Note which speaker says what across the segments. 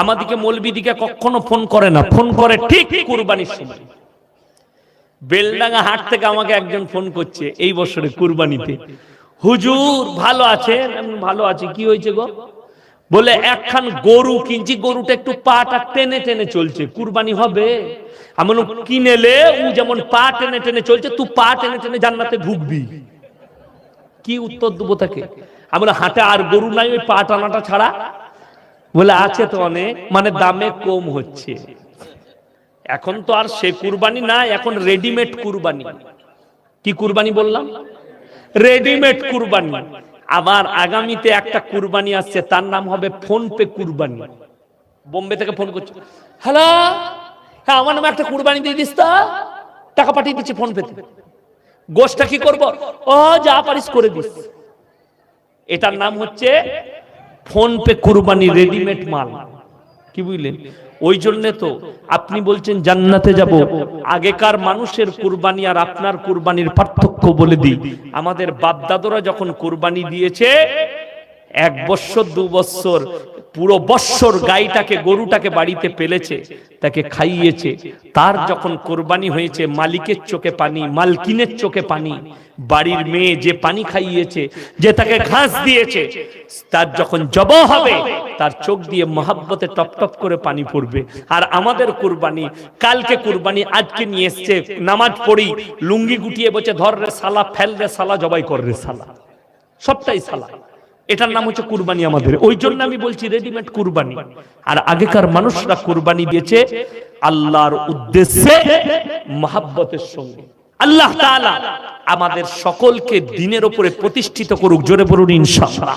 Speaker 1: আমাদিকে মলবিদিকে কখনো ফোন করে না। ফোন করে ঠিক কুরবানির সময়। বেলডাঙ্গা হাট থেকে আমাকে একজন ফোন করছে এই বছরে কুরবানিতে। হুজুর ভালো বললাম, ভালো আছি কি হয়েছে গো? বলে একখান গরু কিনছি গরুটা একটু পাটা টেনে টেনে চলছে। কুরবানি হবে। বললাম, কিনেলে ও যেমন পা টেনে টেনে চলছে তুই পা টেনে টেনে জান্নাতে ঢুকবি। কি উত্তর দেবো তাকে? আমি বললাম, হাটে আর গরু নাই ওই পা টানাটা ছাড়া। বলে, আছে তো অনেক মানে দামে কম হচ্ছে। এখন তো আর সে কুরবানি না, এখন রেডিমেড কুরবানি। কি কুরবানি বললাম? রেডিমেড কুরবানি। আবার আগামীতে একটা কুরবানি আসছে, তার নাম হবে ফোন পে কুরবানি। বোম্বে থেকে ফোন করছে, হ্যালো হ্যাঁ আমার নামে একটা কুরবানি দিয়ে দিস তো। টাকা পাঠিয়ে দিচ্ছি ফোন পেতে গোষ্ঠটা কি করব? ও, যা পারিস করে দিস। এটার নাম হচ্ছে ফোন পে কুরবানি রেডিমেড মাল। কি বুঝলেন? ওই জন্যে তো আপনি বলছেন জান্নাতে যাব। আগেকার মানুষের কুরবানি আর আপনার কুরবানির পার্থক্য বলে দিই। আমাদের বাপদাদরা যখন কুরবানি দিয়েছে, এক বছর, দু বছর পুরো বৎসর গাইটাকে, গরুটাকে বাড়িতে পেলেছে, তাকে খাইয়েছে। তার যখন কোরবানি হয়েছে, মালিকের চোখে পানি, মালকিনের চোখে পানি, বাড়ির মেয়ে যে পানি খাইয়েছে, যে তাকে ঘাস দিয়েছে, তার যখন জব হবে, তার চোখ দিয়ে মহাব্বতে টপ টপ করে পানি পড়বে। আর আমাদের কুরবানি, কালকে কুরবানি, আজকে নিয়ে এসছে, নামাজ পড়ি, লুঙ্গি গুটিয়ে বসে ধর রে সালা, ফেল রে সালা, জবাই কর রে সালা। সবটাই সালা। এটার নাম হচ্ছে কুরবানি আমাদের। ওই জন্য আমি বলছি রেডিমেড কুরবানি। আর আগেকার মানুষরা কুরবানি দিয়েছে আল্লাহর উদ্দেশ্যে মহাব্বতের সঙ্গে। আল্লাহ তাআলা আমাদের সকলকে দিনের উপরে প্রতিষ্ঠিত করুক জোরে বলুন ইনশাআল্লাহ।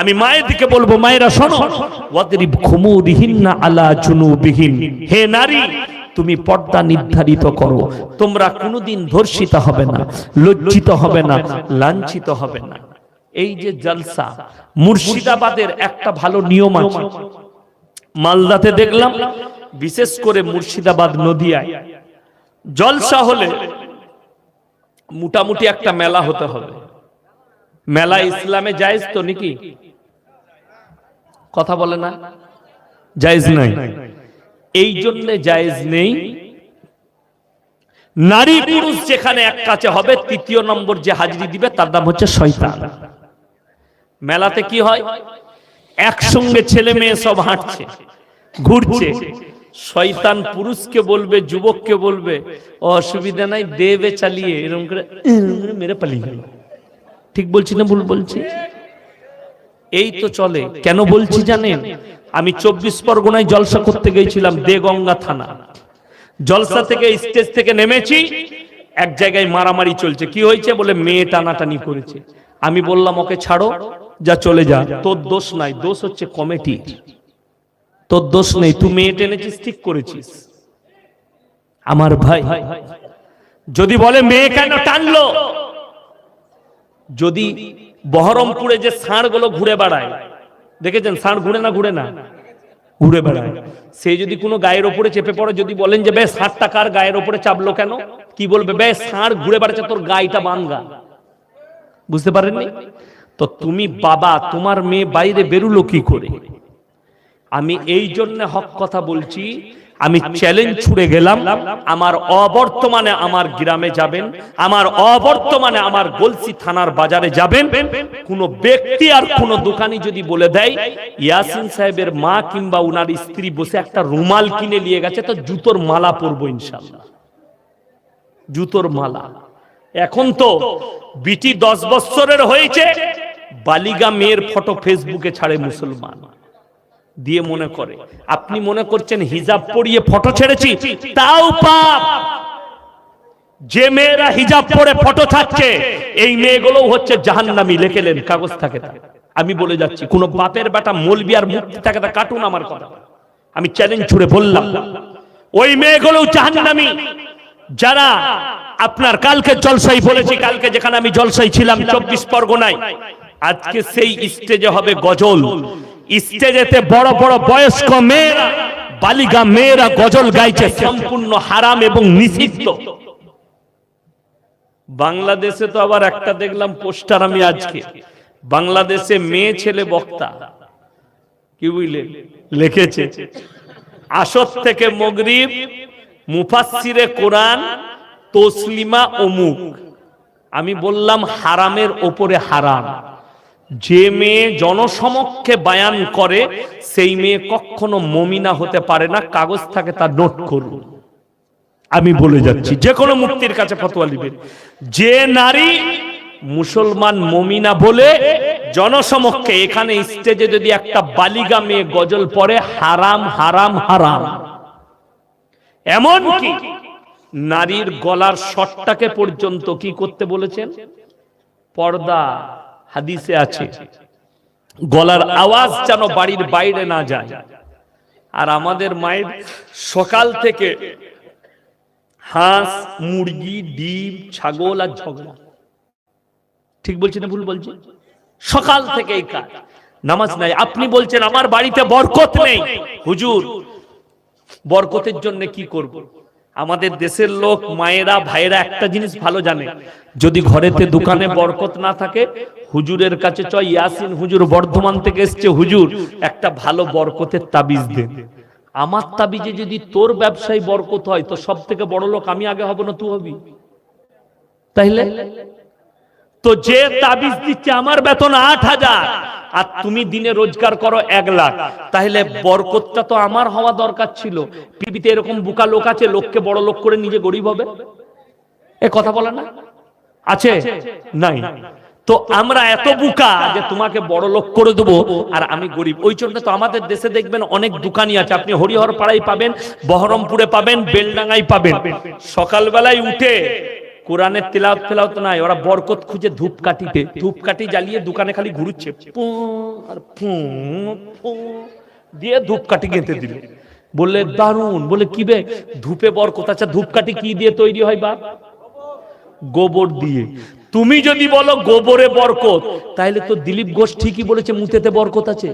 Speaker 1: আমি মায়ের দিকে বলব মায়েরা শোনো ওয়াদরিব খুমুরিহিন্না আলা জুনুবিহিন হে নারী তুমি পর্দা নির্ধারিত করো। তোমরা কোনোদিন ধর্ষিত হবে না লজ্জিত হবে না লাঞ্ছিত হবে না। এই যে জলসা মুর্শিদাবাদের একটা ভালো নিয়ম আছে। মালদাতে দেখলাম বিশেষ করে মুর্শিদাবাদ নদিয়ায়। জলসা হলে মোটামুটি একটা মেলা হতে হবে। মেলা ইসলামে জায়েজ তো নাকি? কথা বলে না? জায়েজ নাই। এই জন্য জায়েজ নেই। নারী পুরুষ যেখানে এক কাছে হবে তৃতীয় নম্বর যে হাজিরি দিবে তার নাম হচ্ছে শয়তান। মেলাতে কি হয়? একসঙ্গে ছেলে মেয়ে সব হাঁটছে ঘুরছে। শয়তান পুরুষকে বলবে যুবককে বলবে অসুবিধা নাই দেবে চালিয়ে। এরকম করে মেরে পালিয়ে গেল। ঠিক বলছি না ভুল বলছি? এই তো চলে। কেন বলছি জানেন? আমি চব্বিশ পরগনায় জলসা করতে গিয়েছিলাম দেগঙ্গা থানা। জলসা থেকে স্টেজ থেকে নেমেছি। এক জায়গায় মারামারি চলছে। কি হয়েছে বলে মেয়ে টানাটানি করেছে। আমি বললাম ওকে ছাড়ো। যা চলে যা। তোর দোষ নাই দোষ হচ্ছে কমিটির। তোর দোষ নেই তুই মেয়ে টেনেছিস ঠিক করেছিস। আমার ভাই যদি বলে মেয়ে কেন টানলো? যদি বহরমপুরে যে ষাঁড়গুলো ঘুরে বেড়ায় দেখেছেন ষাঁড় ঘুরে না ঘুরে না? ঘুরে বেড়ায়। সে যদি কোনো গায়ের ওপরে চেপে পড়ে যদি বলেন যে বেশ ষাট টাকার গায়ের ওপরে চাপলো কেন? কি বলবে? বেশ ষাঁড় ঘুরে বেড়াচ্ছে তোর গাইটা বাঙ্গা। বুঝতে পারেননি? তো তুমি বাবা তোমার মেয়ে বাইরে বেরুলো কি করে? আমি এই জন্য হক কথা বলছি আমি চ্যালেঞ্জ ছুড়ে গেলাম আমার অবর্তমানে আমার গ্রামে যাবেন আমার অবর্তমানে আমার গলসি থানার বাজারে যাবেন কোন ব্যক্তি আর কোন দোকানি যদি বলে দেয় ইয়াসিন সাহেবের মা কিংবা উনার স্ত্রী বসে একটা রুমাল কিনে নিয়ে গেছে তো জুতোর মালা পরবো ইনশাল্লাহ। জুতোর মালা। এখন তো বিটি দশ বৎসরের হয়েছে বালিগা মেয়ের ফটো ফেসবুকে ছাড়ে মুসলমান। দিয়ে মনে করে, আপনি মনে করছেন হিজাব পরিয়ে ফটো ছেড়েছি? তাও পাপ। যে মেয়েরা হিজাব পরে ফটো থাকছে এই মেয়েগুলো হচ্ছে জাহান্নামি। লেখেলেন, কাগজ থাকে তা। আমি বলে যাচ্ছি, কোন বাপের বেটা মলবি আর মুক্তি থাকে তা কাটুন আমার কথা। আমি চ্যালেঞ্জ ছুড়ে বললাম, ওই মেয়েগুলো জাহান্নামি। যারা আপনার কালকে জলসাই বলেছি, কালকে যেখানে আমি জলসাই ছিলাম, চব্বিশ পরগনায় আজকে সেই স্টেজে হবে গজল। স্টেজেতে বড় বড় বয়স্ক মেয়েরা বালিকা মেয়েরা গজল গাইছে। সম্পূর্ণ হারাম এবং নিষিদ্ধ। বাংলাদেশে তো আবার একটা দেখলাম পোস্টার আমি আজকে। বাংলাদেশে মেয়ে ছেলে বক্তা। কি বুঝলেন লিখেছে। আসর থেকে মগরিব মুফাসসিরে কোরআন তসলিমা অমুক। আমি বললাম হারামের ওপরে হারাম। যে মেয়ে জনসমক্ষে বায়ান করে, সেই মেয়ে কখনো মমিনা হতে পারে না। কাগজ থাকে, তা নোট করুন। আমি বলে যাচ্ছি, যে কোনো মুক্তির কাছে ফতোয়া লিবেন যে নারী মুসলমান মমিনা বলে, জনসমক্ষে এখানে স্টেজে যদি একটা বালিগা মেয়ে গজল পড়ে, হারাম হারাম হারাম। এমন কি নারীর গলার শটটাকে পর্যন্ত কি করতে বলেছেন? পর্দা হাদিসে আছে, গলার আওয়াজ যেন বাড়ির বাইরে না যায়। আর আমাদের মায়ের সকাল থেকে হাঁস, মুরগি, ডিম, ছাগল আর ঝগড়া। ঠিক বলছি না ভুল বলছি? সকাল থেকে এই কাজ। নামাজ নাই। আপনি বলছেন, আমার বাড়িতে বরকত নেই। হুজুর, বরকতের জন্য কি করব। আমাদের দেশের লোক, মায়েরা, ভাইয়েরা একটা জিনিস ভালো জানে। যদি ঘরেতে দোকানে বরকত না থাকে, হুজুরের কাছে চয় ইয়াসিন হুজুর বর্ধমান থেকে এসছে, হুজুর, একটা ভালো বরকতের তাবিজ দেন আমার তাবিজে যদি তোর ব্যবসায় বরকত হয়, তো সব থেকে বড় লোক আমি আগে হব না, তুই হবি? তাইলে? তো যে তাবিজ দিচ্ছে আমার বেতন আট হাজার, আর তুমি দিনে রোজগার করো এক লাখ। তাহলে বরকতটা তো আমার হওয়া দরকার ছিল। পৃথিবীতে এরকম বুকা লোক আছে, লোককে বড় লোক করে নিজে গরিব হবে? এ কথা বলে না? আছে? নাই। তো আমরা এত বুকা যে তোমাকে বড় লোক করে দেবো, আর আমি গরিব। ওই জন্য তো আমাদের দেশে দেখবেন অনেক দোকানি আছে। আপনি হরিহর পাড়ায় পাবেন, বহরমপুরে পাবেন, বেলডাঙ্গায় পাবেন। সকালবেলায় উঠে কোরআনের তেলাও তেলাও তো নাই, ওরা বরকত খুঁজে ধূপকাঠিতে, ধূপকাঠি জ্বালিয়ে দোকানে খালি ঘুরুচ্ছে। দিয়ে ধূপকাঠি গেঁথে দিল। বললে, দারুণ। বলে কি বে, ধূপে বরকত। আচ্ছা ধূপকাঠি কি দিয়ে তৈরি হয় বা গোবর দিয়ে। তুমি যদি বলো গোবরে বরকত তাহলে তো দিলীপ ঘোষ ঠিকই বলেছে, মুতেতে বরকত আছে।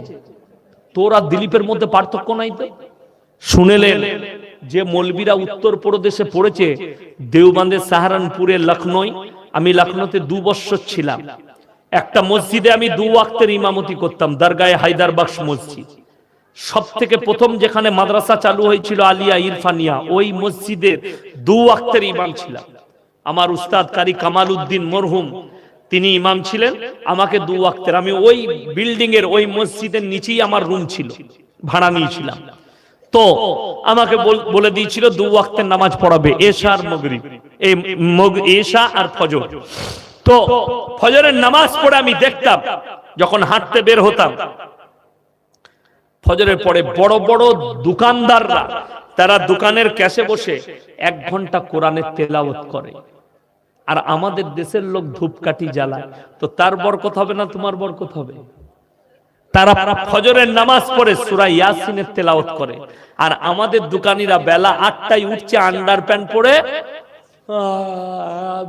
Speaker 1: তোর আর দিলীপের মধ্যে পার্থক্য নাই তো? শুনেলেন যে মলবিরা উত্তর প্রদেশে পড়েছে দেওবান্ধের সাহারানপুরে লখনৌ আমি লখনৌতে দু বছর ছিলাম। একটা মসজিদে আমি দু ওয়াক্তের ইমামতি করতাম, দরগায়ে হায়দার বক্স মসজিদ। সব থেকে প্রথম যেখানে মাদ্রাসা চালু হয়েছিল আলিয়া ইরফানিয়া, ওই মসজিদের দু ওয়াক্তের ইমাম ছিলাম। আমার উস্তাদ কারি কামাল উদ্দিন মরহুম, তিনি ইমাম ছিলেন, আমাকে দু ওয়াক্তের। আমি ওই বিল্ডিং এর ওই মসজিদের নিচেই আমার রুম ছিল, ভাড়া নিয়েছিলাম। তো আমাকে বলে দিয়েছিল দু ওয়াক্তের নামাজ পড়াবে, এশা আর মগরিব। এই এশা আর ফজর। তো ফজরের নামাজ পড়ে আমি দেখতাম, যখন হাঁটতে বের হতাম। ফজরের পরে বড় বড় দোকানদাররা, তারা দোকানের ক্যাশে বসে এক ঘণ্টা কোরআনের তেলাওয়াত করে। আর আমাদের দেশের লোক ধূপকাঠি জ্বালায়। তো তার বরকত হবে না তোমার বরকত হবে? তারা ফজরের নামাজ পড়ে সুরা ইয়াসিনের তেলাওয়াত করে। আর আমাদের দোকানিরা বেলা আটটায় উঠছে, আন্ডার প্যান্ট পরে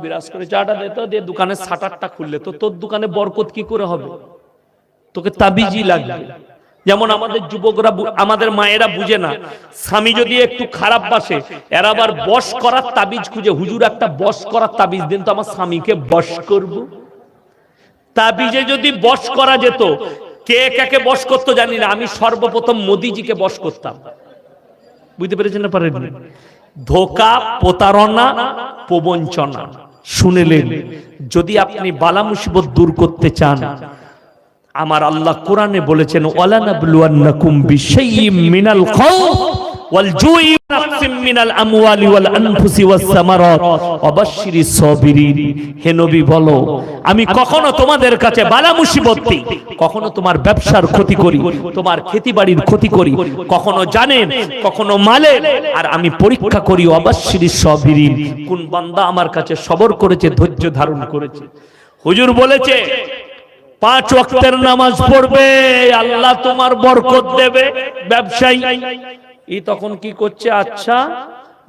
Speaker 1: বিরাজ করে চাটা দে, তো দিয়ে দোকানের শাটারটা খুললে। তো তোর দোকানে বরকত কি করে হবে? তোকে তাবিজি লাগবে। যেমন আমাদের যুবকরা আমাদের মায়েরা বুঝে না, স্বামী যদি একটু খারাপ বাসে, এরা আবার বস করার তাবিজ খুঁজে। হুজুর, একটা বস করার তাবিজ দিন তো আমার স্বামীকে বস করব। তাবিজে যদি বস করা যেত কে কাকে বস করতো জানি না, আমি সর্বপ্রথম মোদিজিকে বস করতাম। বুঝতে পেরেছেন না পারেন ধোকা, প্রতারণা, প্রবঞ্চনা। শুনেলেন, যদি আপনি বালা মুসিবত দূর করতে চান, আমার আল্লাহ কোরআনে বলেছেন, ওয়ালানাবলুয়ান্নাকুম বিশাইয়্যিম মিনাল খাউফ। আমি কখনো তোমাদের কাছে বালা মুসিবত দিই, কখনো তোমার ব্যবসার ক্ষতি করি, তোমার খেতিবাড়ির ক্ষতি করি, কখনো জানেন, কখনো মালে, আর আমি পরীক্ষা করি ওয়াবাশশিরিস সাবিরিন। কোন বান্দা আমার কাছে সবর করেছে, ধৈর্য ধারণ করেছে। হুজুর বলেছে, পাঁচ ওয়াক্তের নামাজ পড়বে, আল্লাহ তোমার বরকত দেবে, ব্যবসায়ী। ই তখন কি করছে? আচ্ছা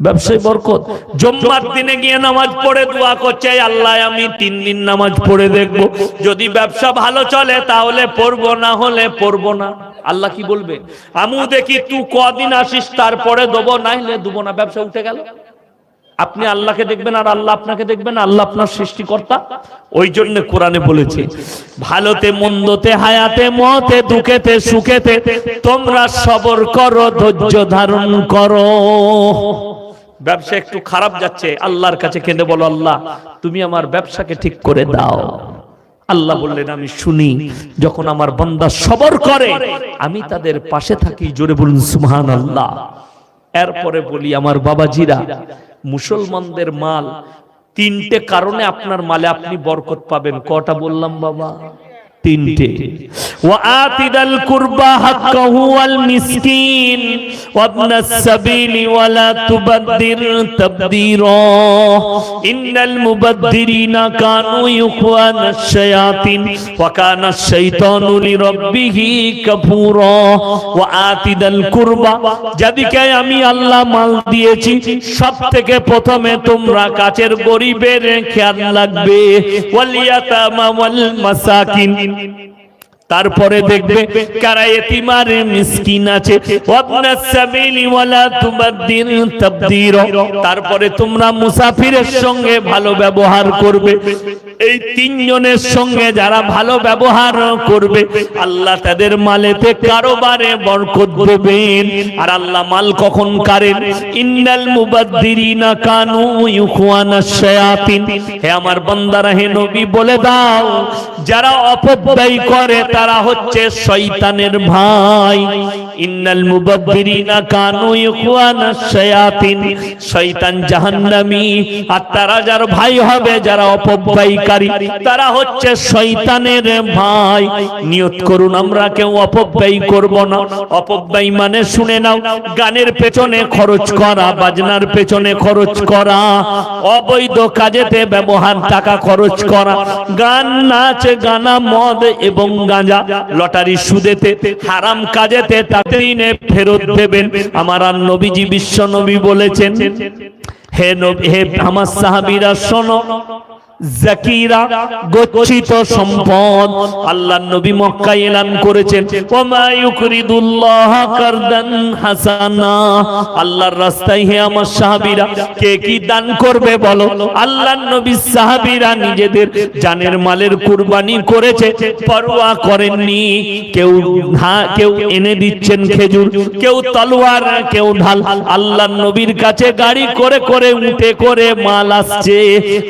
Speaker 1: ব্যবসায়ী বরকত। জম্মার দিনে গিয়ে নামাজ পড়ে দোয়া করছে আল্লাহ, আমি তিন দিন নামাজ পড়ে দেখব। যদি ব্যবসা ভালো চলে, তাহলে পড়ব, না হলে পড়ব না। আল্লাহ কি বলবে? আমু দেখি তুই কদিন আসিস, তারপরে দেবো, নাইলে দেবো না। ব্যবসা উঠে গেল। আপনি আল্লাহকে দেখবেন আর আল্লাহ আপনাকে দেখবেন, আল্লাহ আপনার সৃষ্টিকর্তা। ওই জন্য কোরআনে বলেছে, ভালোতে মন্দতে হায়াতে মতে দুঃখেতে সুখেতে, তোমরা সবর করো, ধৈর্য ধারণ করো। ব্যবসা একটু খারাপ যাচ্ছে, আল্লাহর কাছে কেঁদে বলো, আল্লাহ, তুমি আমার ব্যবসাকে ঠিক করে দাও। আল্লাহ বললেন, আমি শুনি, যখন আমার বন্দা সবর করে, আমি তাদের পাশে থাকি, জোরে বলুন সুবহান আল্লাহ এরপরে বলি, আমার বাবাজিরা মুসলমানদের মাল তিনটে কারণে আপনার মালে আপনি বরকত পাবেন। কটা বললাম বাবা? তিনটে। ওয়াতিদাল কুরবা হাক্কাহু ওয়াল মিসকিন ওয়াবনাস সাবিলি ওয়ালা তুবদ্দির তাবদীরা। ইন্নাল মুবাদদিরিনা কানু ইখওয়ানাশ শায়াতিন, ওয়া কানাশ শাইতানু লিরাব্বিহি কাফুরা। ওয়াতিদাল কুরবা, যাদিকে আমি আল্লাহ মাল দিয়েছি সব থেকে প্রথমে তোমরা কাছের গরিবের খেয়াল রাখবে। ওয়াল ইয়াতামা ওয়াল মাসাকিন তারপরে দেখবে কারা এতিমার মিসকিন আছে। তারপরে তোমরা মুসাফিরের সঙ্গে ভালো ব্যবহার করবে। এই তিনজনের সঙ্গে যারা ভালো ব্যবহার করবে, আল্লাহ তাদের মালেতে কারোবারে বরকত দেবেন। আর আল্লাহ মাল কখন কারেন? ইন্নাল মুবাদ্দিরিনা কানু ইউখওয়ানাশ শায়াতিন। হে আমার বান্দারা, হে নবী, বলে দাও, যারা অপব্যয় করে, তারা হচ্ছে শয়তানের ভাই। ইন্নাল মুবাদ্দিরিনা কানু ইখওয়ানাশ শায়াতিন। শয়তান জাহান্নামী। আর তারা যার ভাই হবে, যারা অপব্যয়কারী তারা হচ্ছে শয়তানের ভাই। নিয়ত করুন, আমরা কেউ অপব্যয় করব না। অপব্যয় মানে শুনে নাও, গানের পেছনে খরচ করা, বাজনার পেছনে খরচ করা, অবৈধ কাজেতে ব্যবহার, টাকা খরচ করা। গান নাচ, গানা মদ এবং গাঁজা, লটারি সুদেতে, হারাম কাজেতে তাতে ফেরত দেবেন। আমার আর নবীজি বিশ্ব নবী বলেছেন, হে নবী, হে আমার সাহাবীরা, শোনো জাকিরা গচ্ছিত সম্পদ। আল্লাহ নবী মক্কা এলান করেছেন। ওমা কারদান হাসানা। আল্লাহর রাস্তায় হে আমার সাহাবীরা, কে কি দান করবে বলো? আল্লাহ নবী সাহাবীরা নিজেদের জানের মালের কুরবানি করেছে। পরোয়া করেননি। কেউ কেউ এনে দিচ্ছেন খেজুর, কেউ তলোয়ার, কেউ ঢাল। আল্লাহ নবীর কাছে গাড়ি করে করে উঠে করে মাল আসছে।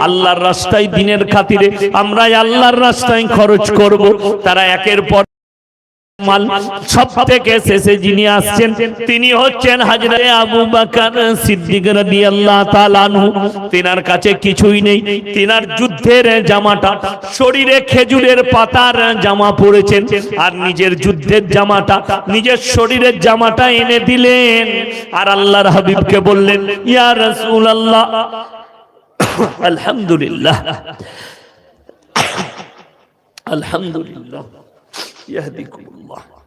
Speaker 1: আল্লাহর রাস্তায় দিনের খাতিরে আমরা আল্লাহর রাস্তায় খরচ করব। তারা একের পর মাল। সব থেকে শেষে যিনি আসছেন, তিনি হচ্ছেন হাজরে আবু বাকার সিদ্দিক তিনার কাছে কিছুই নেই। তিনার যুদ্ধের জামাটা, শরীরে খেজুরের পাতার জামা পরেছেন। আর নিজের যুদ্ধের জামাটা, নিজের শরীরের জামাটা এনে দিলেন। আর আল্লাহর হাবিবকে বললেন, ইয়া আলহামদুলিল্লাহ আলহামদুলিল্লাহ ইয়াহদিকুমুল্লাহ ইয়া রাসূলুল্লাহ ইয়া হাবিবাল্লাহ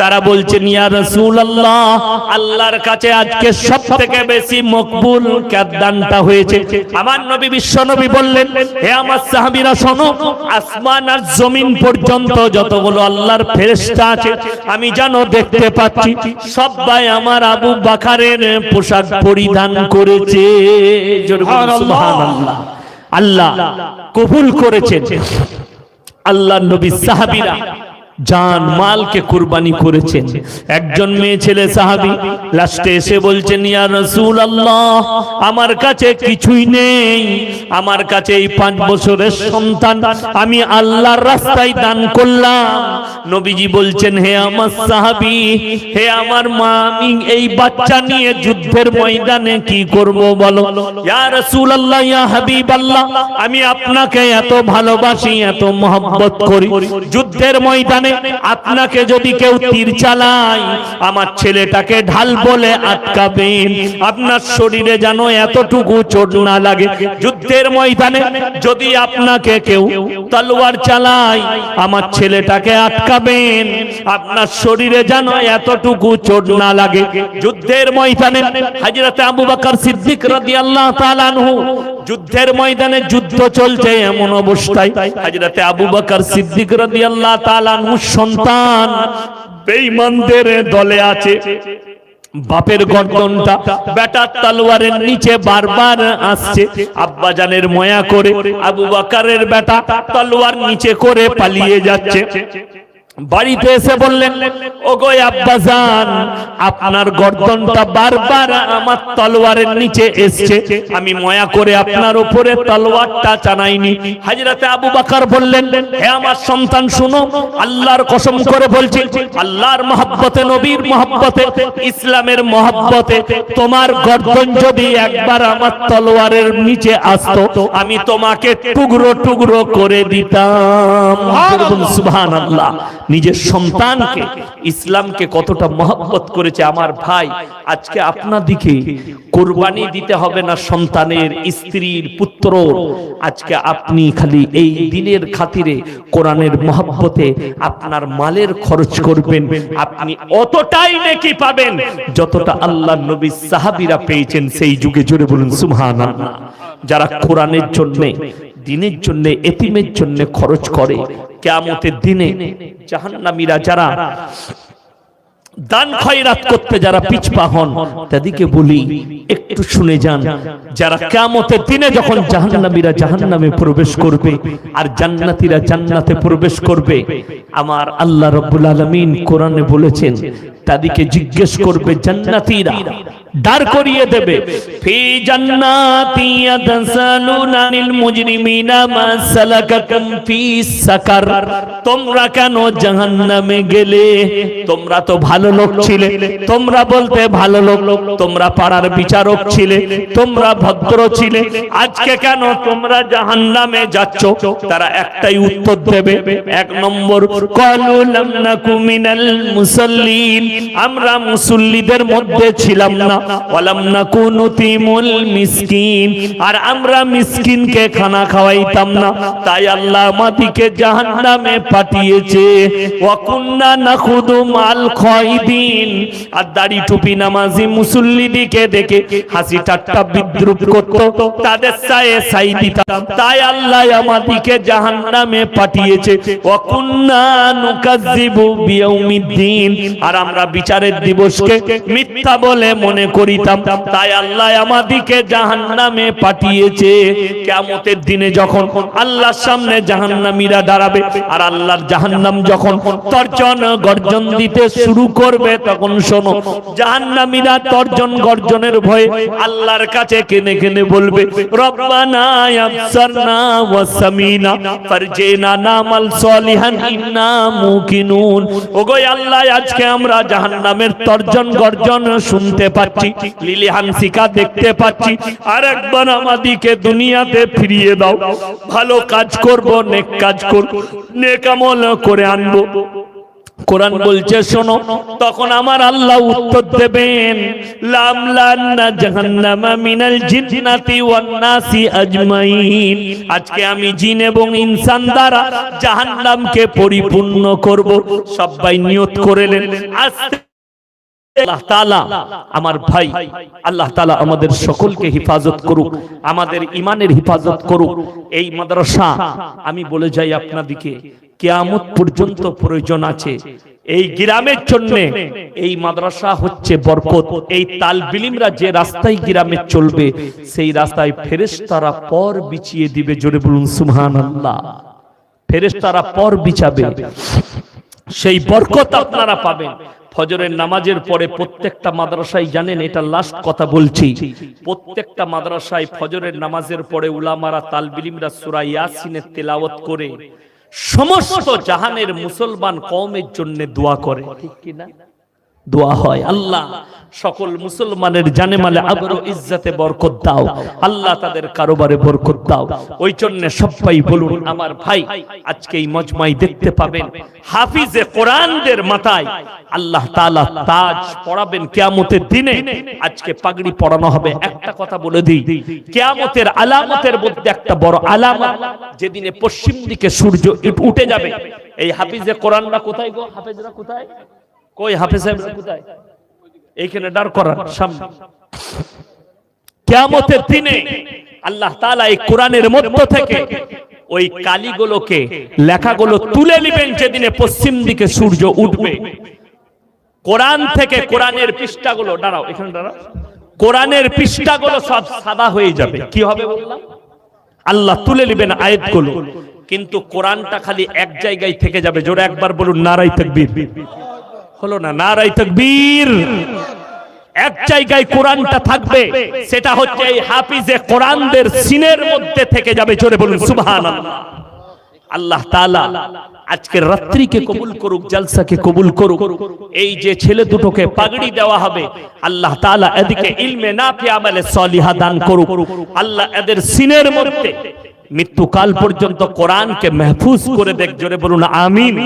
Speaker 1: তারা বলছেন, ইয়া রাসূলুল্লাহ, আল্লাহর কাছে আজকে সবথেকে বেশি মকবুল হয়েছে। আমার নবী, বিশ্ব নবী বললেন, হে আমার সাহাবীরা, শোনো, আসমান আর জমিন পর্যন্ত যতগুলো আল্লাহর ফেরেশতা আছে, আমি জানো দেখতে পাচ্ছি সবাই আমার আবু বাখারের পোশাক পরিধান করেছে। আল্লাহ কবুল করেছেন। আল্লাহ নবী সাহাবীরা জান মালকে কুরবানি করেছেন। একজন মেয়ে ছেলে সাহাবি লাস্টে এসে বলছেন, ইয়া রাসূল আল্লাহ আমার কাছে কিছুই নেই। আমার কাছে এই পাঁচ বছরের সন্তান। আমি আল্লাহর রাস্তায় দান করলাম। নবীজি বলছেন, হে আমার সাহাবি, হে আমার মা, আমি এই বাচ্চা নিয়ে যুদ্ধের ময়দানে কি করব বলো? ইয়া রাসূলুল্লাহ, ইয়া হাবিবাল্লাহ, আমি আপনাকে এত ভালোবাসি, এত মহব্বত করি। যুদ্ধের ময়দানে ময়দানে আপনাকে যদি কেউ তীর চালায়, আমার ছেলেটাকে ঢাল বলে আটকাবেন। আপনার শরীরে যেন এতটুকু চোট না লাগে। যুদ্ধের ময়দানে যদি আপনাকে কেউ তলোয়ার চালায়, আমার ছেলেটাকে আটকাবেন। আপনার শরীরে যেন এতটুকু চোট না লাগে। যুদ্ধের ময়দানে হাজরতে আবু বকর সিদ্দিক রাদিয়াল্লাহু তাআলা আনহু, যুদ্ধের ময়দানে যুদ্ধ চলছে এমন অবস্থায় হাজরতে আবু বকর সিদ্দিক রাদিয়াল্লাহু তাআলা আনহু সন্তান বেঈমানদের দলে আছে। বাপের গর্দনটা বেটার তালোয়ারের নিচে বারবার আসছে। আব্বাজানের ময়া করে আবু বাকারের বেটা তলোয়ার নিচে করে পালিয়ে যাচ্ছে। বাড়িতে এসে বললেন ও গো আব্বাজান আপনার গর্দনটা বারবার আমার তলোয়ারের নিচে এসছে। আমি ময়া করে আপনার উপরে তলোয়ারটা চানাইনি হাজরাতে আবু বাকার বললেন হে আমার সন্তান শুনো আল্লাহর কসম করে বলছি আল্লাহর মহব্বতে নবীর মহব্বতে ইসলামের মহব্বতে তোমার গর্দন যদি একবার আমার তলোয়ারের নিচে আসতো আমি তোমাকে টুকরো টুকরো করে দিতাম। সুবহান আল্লাহ নিজের সন্তানকে, ইসলামকে কতটা মহব্বত করেছে আমার ভাই, আজকে আপনাদিকে কোরবানি দিতে হবে না সন্তানের স্ত্রীর পুত্র। আজকে আপনি খালি এই দিনের খাতিরে কোরআনের মহব্বতে আপনার মালের খরচ করবেন। আপনি অতটাই নাকি পাবেন যতটা আল্লাহ নবী সাহাবিরা পেয়েছেন সেই যুগে। জুড়ে বলুন সুবহান যারা কোরআনের জন্য, দিনের জন্য, এতিমের জন্য খরচ করে কেয়ামতের দিনে জাহান্নামীরা যারা দান খয়রাত করতে যারা পিছপা হন, তাদেরকে বলি, একটু শুনে যান। যারা কেয়ামতের দিনে যখন জাহান্নামীরা জাহান্নামে প্রবেশ করবে, আর জান্নাতীরা জান্নাতে প্রবেশ করবে, আমার আল্লাহ রাব্বুল আলামিন কোরআনে বলেছেন, তাদেরকে জিজ্ঞেস করবে, জান্নাতীরা দাঁড় করিয়ে দেবে, ফি জান্নাতি ইয়াতাসালুনা আনিল মুজরিমিনা মা সালাকাকুম ফি সাকার। তোমরা কেন জাহান্নামে গেলে? তোমরা তো ভালো লোক ছিলে। তোমরা বলতে ভালো লোক, তোমরা পাড়ার বিচারক ছিলে, তোমরা ভদ্র ছিলে। আজকে কেন তোমরা জাহান্নামে যাচ্ছ? তারা একটাই উত্তর দেবে, এক নম্বর মুসাল্লিন। আমরা মুসল্লিদের মধ্যে ছিলাম না। ওয়ালাম নাকু নুতিমুল মিসকিন। আর আমরা মিসকিনকে খানা খাওয়াইতাম না। তাই আল্লাহ আমাদিকে জাহান্নামে পাঠিয়েছে। ওয়া কুন্না নাখুদু মাল খায়দিন আর দাড়ি টুপি নামাজি মুসল্লিদিকে দেখে হাসি ঠাট্টা বিদ্রুপ করত। তাদের সায়ে সাই দিতাম। তাই আল্লাহ আমাদিকে জাহান্নামে পাঠিয়েছে। আর আমরা বিচারের দিবসকে মিথ্যা বলে মনে করিতাম। তাই আল্লাহ আমাদিকে পাঠিয়েছে। দিনে যখন আল্লাহর সামনে জাহান্নামীরা দাঁড়াবে, আর আল্লাহর জাহান্নাম যখন তর্জন গর্জন দিতে শুরু করবে তখন শোনো, জাহান্নামীরা তর্জন গর্জনের ভয়ে আল্লাহর কাছে কেনে কেনে বলবে, রব্বানা ওয়া সামিনা, ফারজিনা নামাল সলিহান, ইন্না মুকিনুন। ওগো আল্লাহ, আজকে আমরা জাহান্নামের তর্জন গর্জন শুনতে পাচ্ছি দেখতে পাচ্ছি আমাদিকে দুনিয়াতে ফিরিয়ে দাও। ভালো কাজ করব, নেক কাজ করব, নেক আমল করে আনব। কোরআন বলছে শোনো তখন আমার আল্লাহ উত্তর দেবেন আজকে আমি জিন এবং ইনসান দ্বারা জাহান্নামকে পরিপূর্ণ করব। সবাই নিয়ত করেলেন আস্তে আল্লাহ আমার ভাই, আল্লাহ তাআলা আমাদের সকলকে হেফাজত করুক, আমাদের ইমানের হেফাজত করুক। এই মাদ্রাসা, আমি বলে যাই আপনাদিকে কিয়ামত পর্যন্ত প্রয়োজন আছে। এই গ্রামের জন্য এই মাদ্রাসা হচ্ছে বরকত। এই তালবিলিমরা যে রাস্তায় গ্রামে চলবে, সেই রাস্তায় ফেরেশতারা পর বিছিয়ে দিবে, জোরে বলুন, সুবহানাল্লাহ। ফেরেশতারা পর বিছাবে। সেই বরকত আপনারা পাবেন। ফজরের নামাজের পরে প্রত্যেকটা মাদ্রাসায় জানেন এটা লাস্ট কথা বলছি। প্রত্যেকটা মাদ্রাসায় ফজরের নামাজের পরে উলামারা, তালবিলিমরা সুরা ইয়াসিনের তেলাওয়াত করে সমস্ত জাহানের মুসলমান কওমের জন্য দোয়া করে। ঠিক কি না দোয়া হয়। আল্লাহ, সকল মুসলমানের জানে মালে আবরো ইজ্জতে বরকত দাও। আল্লাহ তাদের কারোবারে বরকত দাও। ওই জন্য সবাই বলুন, আমার ভাই, আজকে এই মজমাই দেখতে পাবেন হাফিজে কোরআনদের মাথায়। আল্লাহ তাআলা তাজ পড়াবেন কিয়ামতের দিনে। আজকে পাগড়ি পড়ানো হবে। একটা কথা বলে দিই, কিয়ামতের আলামতের মধ্যে একটা বড় আলামত, যেদিনে পশ্চিম দিকে সূর্য উঠে যাবে। এই হাফিজে কোরআনরা কোথায় গো? হাফেজরা কোথায়? কই হাফেজ সাহেবরা কোথায়? এইখানে করার সামনে। দিনে আল্লাহ তাআলা এই কোরআনের থেকে ওই কালিগুলোকে, লেখাগুলো তুলে নেবেন যেদিনে পশ্চিম দিকে সূর্য উঠবে। কোরআন থেকে কোরআনের পৃষ্ঠাগুলো, দাঁড়াও, এখানে দাঁড়াও। কোরআনের পৃষ্ঠাগুলো সব সাদা হয়ে যাবে। কি হবে বললাম? আল্লাহ তুলে নেবেন আয়াতগুলো। কিন্তু কোরআনটা খালি এক জায়গায় থেকে যাবে। জোরে একবার বলুন নারাই তাকবীর। হলো না নারাই তাকবীর। এক জায়গায় কোরআনটা থাকবে, সেটা হচ্ছে এই হাফিজে কোরআনদের সিনের মধ্যে থেকে যাবে, জোরে বলুন, সুবহানাল্লাহ। আল্লাহ তাআলা আজকের রাত্রিকে কবুল করুক, জলসাকে কবুল করুক, এই যে ছেলে দুটোকে পাগড়ি দেওয়া হবে, আল্লাহ তাআলা এদিকে ইলমে নাফি আমলে সলিহা দান করুক। আল্লাহ এদের সিনের মধ্যে মৃত্যুকাল পর্যন্ত কোরআনকে মাহফুজ করে দেখ, জোরে বলুন, আমিন।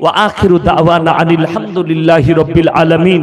Speaker 1: ওয়া আখিরু দাওয়ানা আনিল হামদুলিল্লাহি রাব্বিল আলামিন।